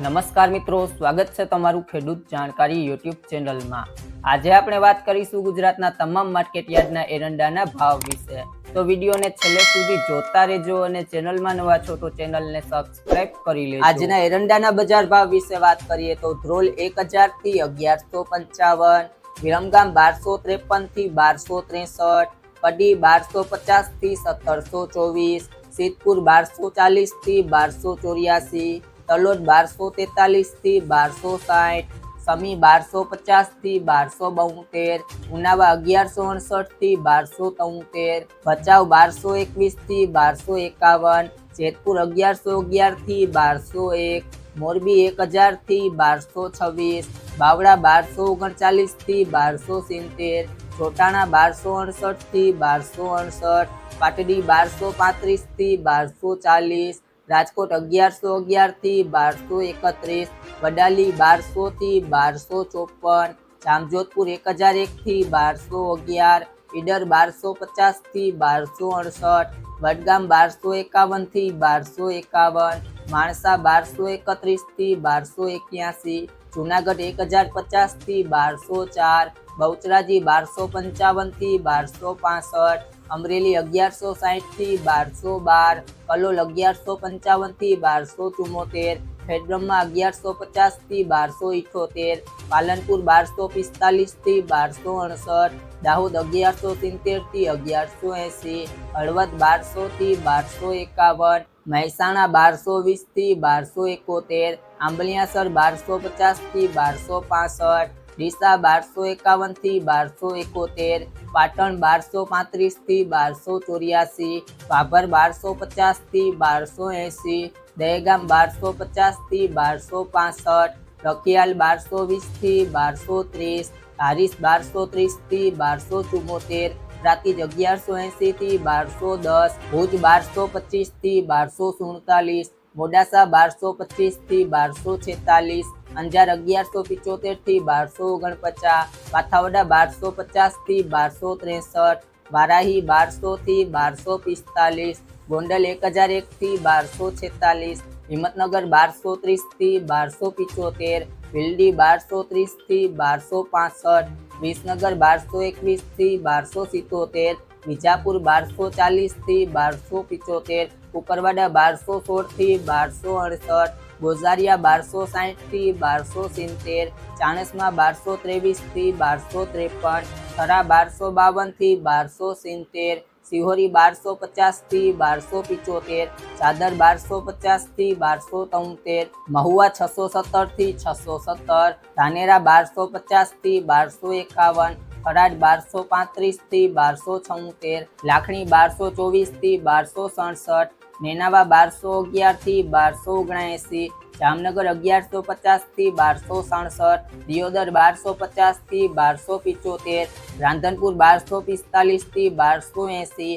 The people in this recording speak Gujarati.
નમસ્કાર મિત્રો, સ્વાગત છે તમારું ખેડૂત જાણકારી યુટ્યુબ ચેનલમાં. આજે આપણે વાત કરીશું ગુજરાતના તમામ માર્કેટયાર્ડના એરંડાના ભાવ વિશે. તો વિડીયોને છેલ્લે સુધી જોતા રહેજો અને ચેનલમાં નવા છો તો ચેનલને સબસ્ક્રાઇબ કરી લેજો. આજના એરંડાના બજાર ભાવ વિશે વાત કરીએ તો ધ્રોલ એક હજારથી અગિયારસો પંચાવન, વિરમગામ બારસો ત્રેપનથી બારસો ત્રેસઠ કડી બારસો પચાસથી સત્તરસો ચોવીસ, સિદ્ધપુર બારસો ચાલીસથી બારસો ચોર્યાસી તલોદ બારસો તેતાલીસથી બારસો સાઠ, સમી બારસો પચાસથી બારસો બોતેર, ઉનાવા અગિયારસો અડસઠથી બારસો તોતેર, ભચાઉ બારસો એકવીસથી બારસો એકાવન, જેતપુર અગિયારસો અગિયારથી બારસો એક, મોરબી એક હજારથી બારસો છવ્વીસ, બાવળા બારસો ઓગણચાલીસથી બારસો સિત્તેર, ચોટાણા બારસો અડસઠથી બારસો અડસઠ, પાટડી બારસો પાંત્રીસથી બારસો ચાલીસ રાજકોટ અગિયારસો અગિયારથી બારસો એકત્રીસ, વડાલી બારસો થી બારસો ચોપન, જામજોધપુર એક હજાર એક થી બારસો અગિયાર, ઈડર બારસો પચાસથી બારસો અડસઠ, વડગામ બારસો એકાવનથી બારસો એકાવન, માણસા બારસો એકત્રીસથી બારસો એક્યાસી, જુનાગઢ એક હજાર પચાસથી બારસો ચાર, બહુચરાજી બારસો પંચાવનથી બારસો પાસઠ અમરેલી અગિયારસો સાહીઠથી બારસો બાર, કલોલ અગિયારસો પંચાવનથી બારસો ચુમ્મોતેર ખેડબ્રહ્મા અગિયારસો પચાસથી બારસો ઇઠોતેર, પાલનપુર બારસો પિસ્તાલીસથી બારસો અડસઠ દાહોદ અગિયારસો સિત્તેરથી અગિયારસો એંસી, હળવદ બારસોથી બારસો એકાવન, મહેસાણા બારસો વીસથી બારસો એકોતેર, આંબલિયાસર બારસો પચાસથી બારસો પાસઠ ડીસા બારસો એકાવનથી બારસો એકોતેર, પાટણ બારસો પાંત્રીસથી બારસો ચોર્યાસી, ભાભર બારસો પચાસથી બારસો એંસી દહેગામ બારસો પચાસથી બારસો પાસઠ, રખિયાલ બારસો વીસથી બારસો ત્રીસ હારીસ બારસો ત્રીસથી બારસો ચુમ્મોતેર પ્રાતિજ અગિયારસો એંસી થી બારસો દસ, ભુજ બારસો પચીસથી બારસો સુડતાલીસ, મોડાસા બારસો પચીસથી બારસો છેતાલીસ અંજાર અગિયારસો પિચોતેરથી બારસો ઓગણપચાસ પાથાવડા બારસો પચાસથી બારસો ત્રેસઠ, વારાહી બારસો થી બારસો પિસ્તાલીસ, ગોંડલ એક હજાર એક થી બારસો છેતાલીસ, હિંમતનગર બારસો ત્રીસથી બારસો પિચોતેર ભીલડી બારસો ત્રીસથી બારસો પાસઠ, વિસનગર બારસો એકવીસથી બારસો સિત્તોતેર, વિજાપુર બારસો ચાલીસથી બારસો પિચોતેર કુકરવાડા બારસો સોળથી બારસો અડસઠ, ગોઝારિયા બારસો સાઠથી બારસો સિત્તેર, ચાણસમાં બારસો ત્રેવીસથી બારસો ત્રેપન, થરા બારસો બાવનથી બારસો સિત્તેર, સિહોરી બારસો પચાસથી બારસો પિચોતેર, ચાદર બારસો પચાસથી બારસો તોતેર, મહુવા છસો સત્તરથી છસો સત્તર, ધાનેરા બારસો પચાસથી બારસો એકાવન ખરાડ બારસો પાંત્રીસથી બારસો છોતેર, લાખણી બારસો ચોવીસથી બારસો સડસઠ નેનાવા બારસો અગિયારથી બારસો ઓગણએંસી, જામનગર અગિયારસો પચાસથી બારસો સડસઠ, દિયોદર બારસો પચાસથી બારસો પિચોતેર, રાંધનપુર બારસો પિસ્તાલીસથી બારસો એંસી